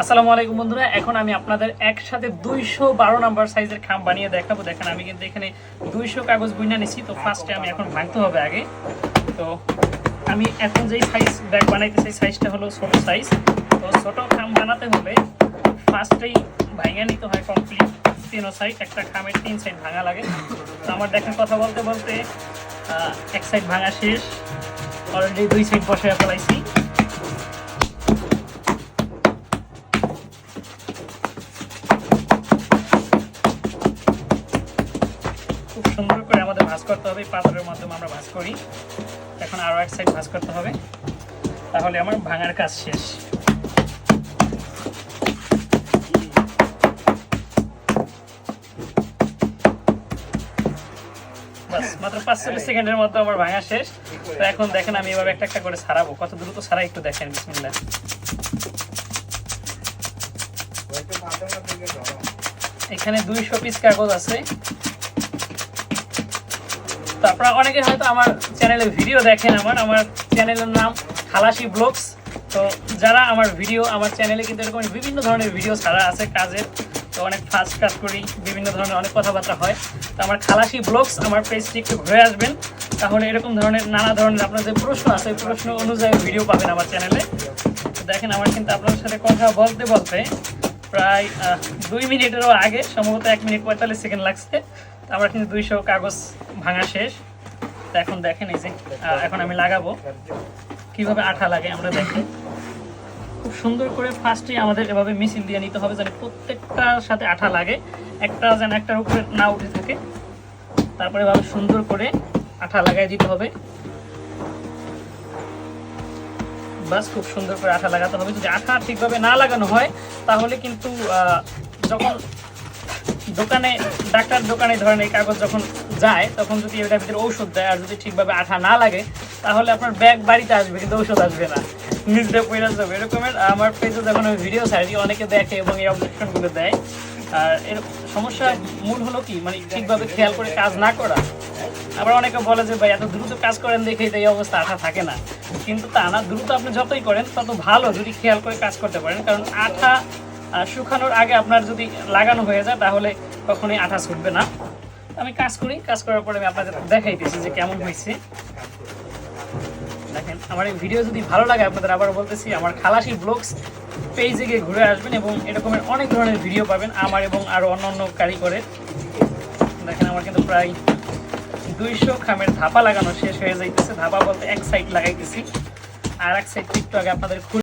আসসালামু আলাইকুম বন্ধুরা, এখন আমি আপনাদের একসাথে দুইশো বারো নাম্বার সাইজের খাম বানিয়ে দেখাবো। দেখেন, আমি কিন্তু এখানে দুইশো কাগজ বুইনা নিছি, তো ফার্স্টে আমি এখন ভাঙতে হবে আগে। তো আমি এখন যেই সাইজ ব্যাগ বানাইতে সেই সাইজটা হলো ছোটো সাইজ তো ছোটো খাম বানাতে হলে ফার্স্টেই ভাঙা নিতে হয় কমপ্লিট তিনও সাইড একটা খামের তিন সাইড ভাঙা লাগে। তো আমার দেখেন কথা বলতে বলতে এক সাইড ভাঙা শেষ অলরেডি দুই সাইড বসে ফেলাইছি। ভাঁজ করতে হবে পাথরের মাধ্যমে আমরা ভাঁজ করি। এখন আরও এক সাইড ভাঁজ করতে হবে। তাহলে আমার ভাঙার কাজ শেষ। মাত্র পাঁচ চল্লিশ সেকেন্ডের মতো আমার ভাঙা শেষ। তো এখন দেখেন আমি এভাবে একটা একটা করে সারাবো। কত দ্রুত সারাই একটু দেখেন বিসমিল্লা এখানে দুইশো পিস কাগজ আছে। তো আপনারা অনেকে হয়তো আমার চ্যানেলে ভিডিও দেখেন আমার আমার চ্যানেলের নাম খালাসি ব্লগস। তো যারা আমার ভিডিও আমার চ্যানেলে কিন্তু এরকম বিভিন্ন ধরনের ভিডিও ছাড়া আছে কাজের, তো অনেক ফাস্ট কাজ করি, বিভিন্ন ধরনের অনেক কথাবার্তা হয়। তো আমার খালাসি ব্লগস আমার পেজটি একটু ঘুরে আসবেন। তাহলে এরকম ধরনের নানা ধরনের আপনার যে প্রশ্ন আছে প্রশ্ন অনুযায়ী ভিডিও পাবেন আমার চ্যানেলে দেখেন, আমার কিন্তু আপনার সাথে কথা বলতে বলতে প্রায় দুই মিনিটেরও আগে, সম্ভবত এক মিনিট পঁয়তাল্লিশ সেকেন্ড লাগছে। আমার কিন্তু দুইশো কাগজ ভাঙা শেষ। এখন দেখেন এই যে এখন আমি লাগাবো। কীভাবে আঠা লাগে আমরা দেখি। খুব সুন্দর করে ফার্স্টে আমাদের এভাবে মিছিল দিয়ে নিতে হবে, যেন প্রত্যেকটার সাথে আঠা লাগে। একটা যেন একটার উপরে না উঠে থাকে। তারপরে এভাবে সুন্দর করে আঠা লাগাই দিতে হবে। বাস, খুব সুন্দর করে আঠা লাগাতে হবে। যদি আঠা ঠিকভাবে না লাগানো হয়, তাহলে কিন্তু যখন দোকানে, ডাক্তার দোকানে ধরেন এই কাগজ যখন যায়, তখন যদি এটার ভিতরে ঔষধ দেয় আর যদি ঠিকভাবে আঠা না লাগে, তাহলে আপনার ব্যাগ বাড়িতে আসবে, কিন্তু ঔষধ আসবে না। নিজে পয়লা যাবে, এরকমের আমার পেজে যখন আমি ভিডিও ছাড়ি, অনেকে দেখে এবং এই অবজেকশনগুলো দেয়। আর এর সমস্যা মূল হলো কি? মানে ঠিকভাবে খেয়াল করে কাজ না করা। আবার অনেকে বলে যে, ভাই, এত দ্রুত কাজ করেন দেখে এই অবস্থা, আঠা থাকে না। কিন্তু তা না, দ্রুত আপনি যতই করেন, তত ভালো যদি খেয়াল করে কাজ করতে পারেন। কারণ আঠা শুকানোর আগে আপনার যদি লাগানো হয়ে যায়, তাহলে কখনোই আঠা ছুটবে না। আমি কাজ করি, কাজ করার পরে আমি আপনাদের দেখাইতেছি যে কেমন হয়েছে। দেখেন, আমার এই ভিডিও যদি ভালো লাগে, আপনাদের আবার বলতেছি, আমার খালাসি ব্লগস পেজে গিয়ে ঘুরে আসবেন এবং এরকমের অনেক ধরনের ভিডিও পাবেন আমার এবং আরও অন্য অন্য কারিগরের। দেখেন, আমার কিন্তু প্রায় দুইশো খামের ধাপা লাগানো শেষ হয়ে যাইতেছে। ধাপা বলতে এক সাইড লাগাইতেছি। আর এক সাইড একটু আগে আপনাদের